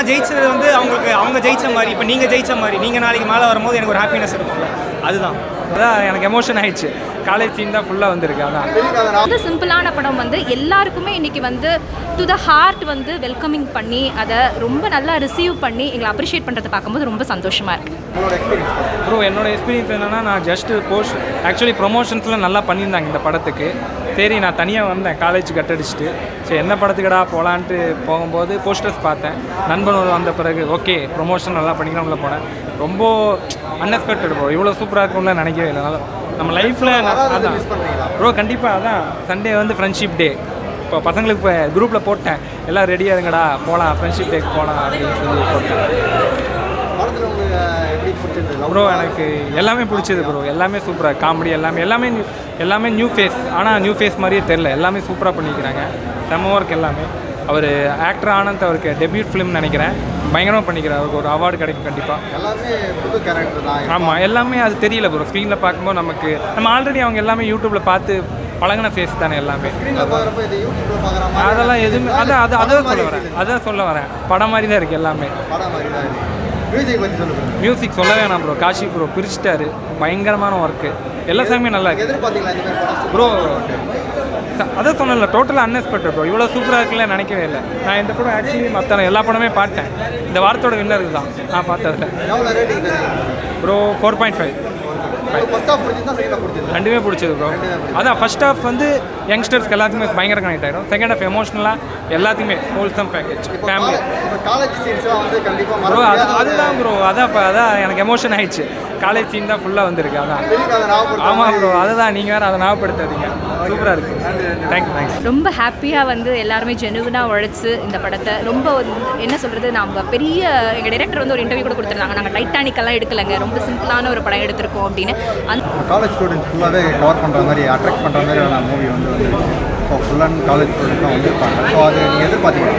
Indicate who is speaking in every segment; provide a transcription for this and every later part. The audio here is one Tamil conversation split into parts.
Speaker 1: நான் ஜெயிச்சது வந்து அவங்களுக்கு அவங்க ஜெயிச்ச மாதிரி இப்போ நீங்கள் ஜெயிச்ச மாதிரி நீங்கள் நாளைக்கு மேலே வரும்போது எனக்கு ஒரு ஹாப்பினஸ் இருக்கும்ல. அதுதான்.
Speaker 2: அதான் எனக்கு எமோஷன் ஆயிடுச்சு. காலேஜ் சீன் தான் ஃபுல்லாக வந்திருக்கு அதான்.
Speaker 3: வந்து சிம்பிளான படம் வந்து எல்லாருக்குமே இன்னைக்கு வந்து டு த ஹார்ட் வந்து வெல்கமிங் பண்ணி அதை ரொம்ப நல்லா ரிசீவ் பண்ணி எங்களை அப்ரிஷியேட் பண்ணுறதை பார்க்கும்போது ரொம்ப சந்தோஷமா இருக்கு.
Speaker 2: ப்ரோ என்னோட எக்ஸ்பீரியன்ஸ் என்னன்னா நான் ஜஸ்ட் போஸ்ட் ஆக்சுவலி ப்ரொமோஷன்ஸ்லாம் நல்லா பண்ணியிருந்தாங்க இந்த படத்துக்கு. சரி நான் தனியாக வந்தேன். காலேஜ் கட் அடிச்சுட்டு சரி என்ன படத்துக்குடா போகலான்ட்டு போகும்போது போஸ்டர்ஸ் பார்த்தேன். நண்பன் வந்த பிறகு ஓகே ப்ரொமோஷன் நல்லா பண்ணிக்கலாம் உள்ள போனேன். ரொம்ப அன்எக்ஸ்பெக்டட் ப்ரோ இவ்வளோ சூப்பராக இருக்கும்ல நினைக்கவே இல்லை. நம்ம லைஃப்பில் அதான். ப்ரோ கண்டிப்பாக அதான். சண்டே வந்து ஃப்ரெண்ட்ஷிப் டே இப்போ பசங்களுக்கு இப்போ குரூப்பில் போட்டேன். எல்லாம் ரெடியாக இருங்கடா போகலாம் ஃப்ரெண்ட்ஷிப் டேக்கு போகலாம் அப்படின்னு சொல்லி போட்டேன். ப்ரோ எனக்கு எல்லாமே பிடிச்சது ப்ரோ எல்லாமே சூப்பராக காமெடி எல்லாமே எல்லாமே new- எல்லாமே நியூ ஃபேஸ் ஆனால் நியூ ஃபேஸ் மாதிரியே தெரில எல்லாமே சூப்பராக பண்ணிக்கிறாங்க. செம்ம ஒர்க் எல்லாமே. அவர் ஆக்டர் ஆனந்த் அவருக்கு டெபியூட் ஃபிலிம் நினைக்கிறேன். பயங்கரமாக பண்ணிக்கிறார். அவருக்கு ஒரு அவார்டு கிடைக்கும் கண்டிப்பாக
Speaker 4: எல்லாமே புது கேரக்டர் தான்.
Speaker 2: ஆமாம் எல்லாமே அது தெரியல ப்ரோ ஸ்க்ரீனில் பார்க்கும்போது நமக்கு நம்ம ஆல்ரெடி அவங்க எல்லாமே யூடியூப்பில் பார்த்து பழகின ஃபேஸ் தானே எல்லாமே. அதெல்லாம் எதுவுமே அதான் அது அதான் சொல்ல வரேன். அதான் சொல்ல வரேன். படம் மாதிரி தான் இருக்குது எல்லாமே.
Speaker 4: படம் மாதிரி தான் இருக்கு. மியூசிக் பற்றி சொல்லுங்க
Speaker 2: மியூசிக் சொல்ல வேணாம் ப்ரோ காஷி ப்ரோ பிரிச்சிட்டாரு. பயங்கரமான ஒர்க்கு எல்லா சாங்குமே நல்லா இருக்கு.
Speaker 4: எதிர்பார்த்தீங்களா
Speaker 2: ப்ரோ அதான் சொன்னல டோட்டலாக அன்எக்ஸ்பெக்டட் ப்ரோ இவ்வளோ சூப்பராக இருக்குல்ல நினைக்கவே இல்லை. நான் இந்த படம் ஆக்சுவலி மற்ற எல்லா படமே பார்த்தேன். இந்த வாரத்தோட வின்னர் தான் நான் பார்த்ததில்ல. ப்ரோ ஃபோர் பாயிண்ட் ஃபைவ் ரெண்டுமே பிடிச்சது ப்ரோ அதான் ஃபர்ஸ்ட் ஹாஃப் வந்து யங்ஸ்டர்ஸ்க்கு எல்லாத்துக்குமே பயங்கர கனெக்ட் ஆகிடும் செகண்ட் ஹாஃப் எமோஷனலாக எல்லாத்தையுமே ஹோல்சம் பேக்கேஜ் ஃபேமிலி ப்ரோ அது அதுதான் ப்ரோ அதான் இப்போ அதான் எனக்கு எமோஷன் ஆயிடுச்சு. காலேஜ் சீன் தான் ஃபுல்லாக வந்திருக்கு அதான். ஆமாம் ப்ரோ அதுதான். நீங்கள் வேறு அதை ஞாபகப்படுத்தாதீங்க. சூப்பராக இருக்கு. தேங்க்யூ தேங்க்ஸ்
Speaker 3: ரொம்ப ஹாப்பியாக வந்து எல்லாருமே ஜெனுவனாக உழைச்சு இந்த படத்தை ரொம்ப வந்து என்ன சொல்கிறது நம்ம பெரிய எங்கள் டைரக்டர் வந்து ஒரு இன்டர்வியூ கூட கொடுத்துருந்தாங்க. நாங்கள் டைட்டானிக் எல்லாம் எடுக்கலைங்க. ரொம்ப சிம்பிளான ஒரு படம் எடுத்திருக்கோம் அப்படின்னு. அந்த
Speaker 4: காலேஜ் ஸ்டூடெண்ட்ஸ் ஃபுல்லாகவே கவர் பண்ணுற மாதிரி அட்ராக்ட் பண்ணுற மாதிரியான மூவி வந்து வந்து so full and college students தான் வந்திருப்பாங்க. ஸோ அது நீங்கள் எதிர்பார்த்தீங்க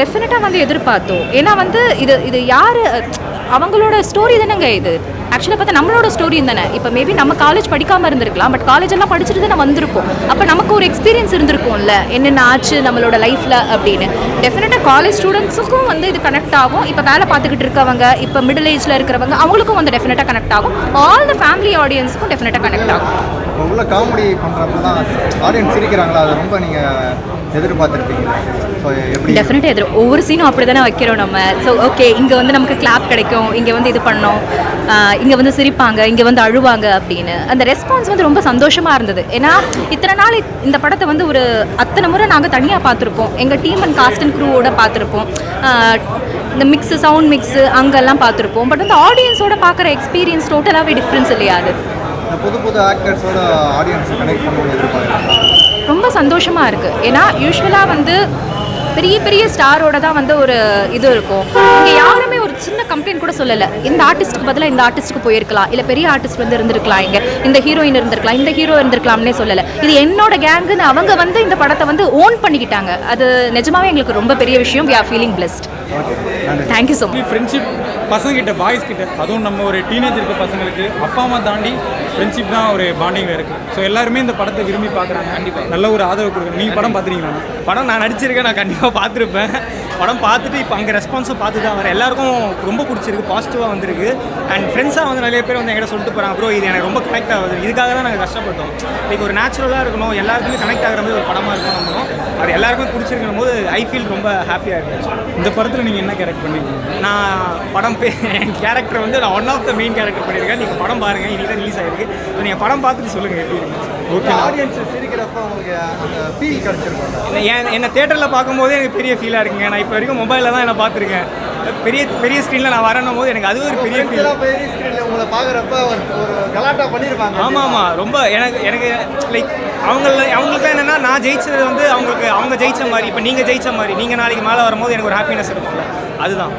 Speaker 3: டெஃபினட்டாக வந்து எதிர்பார்த்தோம். ஏன்னா வந்து இது இது யார் அவங்களோட ஸ்டோரி தானேங்க இது. ஆக்சுவலாக பார்த்தா நம்மளோட ஸ்டோரி தானே. இப்போ மேபி நம்ம காலேஜ் படிக்காமல் இருந்திருக்கலாம். பட் காலேஜ் எல்லாம் படிச்சுட்டு தானே வந்திருப்போம் அப்போ நமக்கு ஒரு எக்ஸ்பீரியன்ஸ் இருந்திருக்கும்ல. என்னென்ன ஆச்சு நம்மளோட லைஃப்பில் அப்படின்னு. டெஃபினட்டாக காலேஜ் ஸ்டூடெண்ட்ஸுக்கும் வந்து இது கனெக்ட் ஆகும். இப்போ வேலை பார்த்துக்கிட்டு இருக்கவங்க இப்போ மிடில் ஏஜில் இருக்கிறவங்க அவங்களுக்கும் வந்து டெஃபினட்டாக கனெக்ட் ஆகும். ஆல் த ஃபேமிலி ஆடியன்ஸுக்கும் டெஃபினட்டாக கனெக்ட் ஆகும்.
Speaker 4: உள்ள காமெடி பண்ணுறப்ப தான் ஆடியன்ஸ் சிரிக்கிறாங்களா? அது ரொம்ப நீங்கள் எதிர்பார்த்துருப்பீங்க.
Speaker 3: டெஃபினட்டாக எதிர் ஒவ்வொரு சீனும் அப்படி தானே வைக்கிறோம் நம்ம. ஸோ ஓகே இங்கே வந்து நமக்கு கிளாப் கிடைக்கும். இங்கே வந்து இது பண்ணோம். இங்கே வந்து சிரிப்பாங்க இங்கே வந்து அழுவாங்க அப்படின்னு. அந்த ரெஸ்பான்ஸ் வந்து ரொம்ப சந்தோஷமாக இருந்தது. ஏன்னா இத்தனை நாள் இந்த படத்தை வந்து ஒரு அத்தனை முறை நாங்கள் தனியாக பார்த்துருப்போம். எங்கள் டீம் அண்ட் காஸ்ட் அண்ட் க்ரூவோட பார்த்துருப்போம். இந்த மிக்ஸு சவுண்ட் மிக்ஸு அங்கெல்லாம் பார்த்துருப்போம். பட் வந்து ஆடியன்ஸோட பார்க்குற எக்ஸ்பீரியன்ஸ் டோட்டலாகவே டிஃப்ரென்ஸ் இல்லையா அது?
Speaker 4: புது புது ஆக்டர்ஸோட ஆடியன்ஸ் கனெக்ட் எதிர்பார்க்குறேன்
Speaker 3: ரொம்ப சந்தோஷமாக இருக்குது ஏன்னா யூஸ்வலாக வந்து பெரிய பெரிய ஸ்டாரோட தான் வந்து ஒரு இது இருக்கும். இங்கே யாருமே சின்ன கம்ப்ளைண்ட் கூட சொல்லலை. இந்த ஆர்டிஸ்ட்டுக்கு பதிலாக இந்த ஆர்டிஸ்ட்டுக்கு போயிருக்கலாம். இல்லை பெரிய ஆர்டிஸ்ட் வந்து இருந்திருக்கலாம் இங்கே. இந்த ஹீரோயின் இருந்திருக்கலாம். இந்த ஹீரோ இருந்திருக்கலாம்னே சொல்லலை. இது என்னோட கேங்குன்னு அவங்க வந்து இந்த படத்தை வந்து ஓன் பண்ணிக்கிட்டாங்க. அது நிஜமாவே எங்களுக்கு ரொம்ப பெரிய விஷயம். We are feeling blessed thank you so much
Speaker 5: friendship பசங்கிட்ட boys கிட்ட அதுவும் நம்ம ஒரு டீனேஜ் இருக்க பசங்களுக்கு அப்பா அம்மா தாண்டி ஃப்ரெண்ட்ஷிப் தான் ஒரு பாண்டிங்கில் இருக்குது ஸோ எல்லாருமே இந்த படத்தை விரும்பி பார்க்குறாங்க. கண்டிப்பாக நல்ல ஒரு ஆதரவு கொடுக்குறாங்க. நீங்கள் படம் பார்த்துருக்கீங்களா?
Speaker 1: படம் நான் நடிச்சிருக்கேன். நான் கண்டிப்பாக பார்த்துருப்பேன். படம் பார்த்துட்டு இப்போ அங்கே ரெஸ்பான்ஸும் பார்த்து தான் வரேன் எல்லாருக்கும் ரொம்ப பிடிச்சிருக்கு பாசிட்டிவாக வந்திருக்கு. அண்ட் ஃப்ரெண்ட்ஸாக வந்து நிறைய பேர் வந்து என்கிட்ட சொல்லிட்டு போகிறாங்க ப்ரோ இது எனக்கு ரொம்ப கனெக்ட் ஆகுது. இதுக்காக தான் நாங்கள் கஷ்டப்பட்டோம். லைக் ஒரு நேச்சுரலாக இருக்கணும் எல்லாருக்குமே கனெக்ட் ஆகிற மாதிரி ஒரு படமாக இருக்கணும் அது எல்லாருக்குமே பிடிச்சிருக்கும் போது ஐ ஃபீல் ரொம்ப ஹாப்பியாக இருக்கு
Speaker 5: இந்த படத்தில் நீங்கள் என்ன கேரக்ட் பண்ணிருக்கீங்க?
Speaker 1: நான் படம் பே கேரக்டர் வந்து நான் one of the main character பண்ணியிருக்கேன் நீங்கள் படம் பாருங்கள் இன்னைக்கு தான் ரிலீஸ் ஆயிருக்கு. ஸோ நீங்கள் படம் பார்த்துட்டு சொல்லுங்கள் எப்படி இருக்கு?
Speaker 4: ஓகே ஆடியன்ஸ் சிரிக்கிறப்ப உங்களுக்கு அந்த ஃபீல் கிடச்சிருக்கும்
Speaker 1: என் என்னை தேட்டரில் பார்க்கும்போதே எனக்கு பெரிய ஃபீலாக இருக்குங்க. நான் இப்போ வரைக்கும் மொபைலில் தான் என்ன பார்த்துருக்கேன். பெரிய பெரிய ஸ்க்ரீனில் நான் வரணும் போது எனக்கு அது ஒரு பெரிய ஃபீல்
Speaker 4: பெரிய ஸ்க்ரீனில் உங்களை பார்க்குறப்ப ஒரு ஒரு கலாட்டா பண்ணியிருப்பாங்க.
Speaker 1: ஆமாம் ஆமாம் ரொம்ப எனக்கு எனக்கு லைக் அவங்கள அவங்களுக்கு என்னென்னா நான் ஜெயிச்சது வந்து அவங்களுக்கு அவங்க ஜெயிச்ச மாதிரி இப்போ நீங்கள் ஜெயிச்ச மாதிரி நீங்கள் நாளைக்கு மேலே வரும்போது எனக்கு ஒரு ஹாப்பினஸ் இருக்கும்ல. அதுதான்.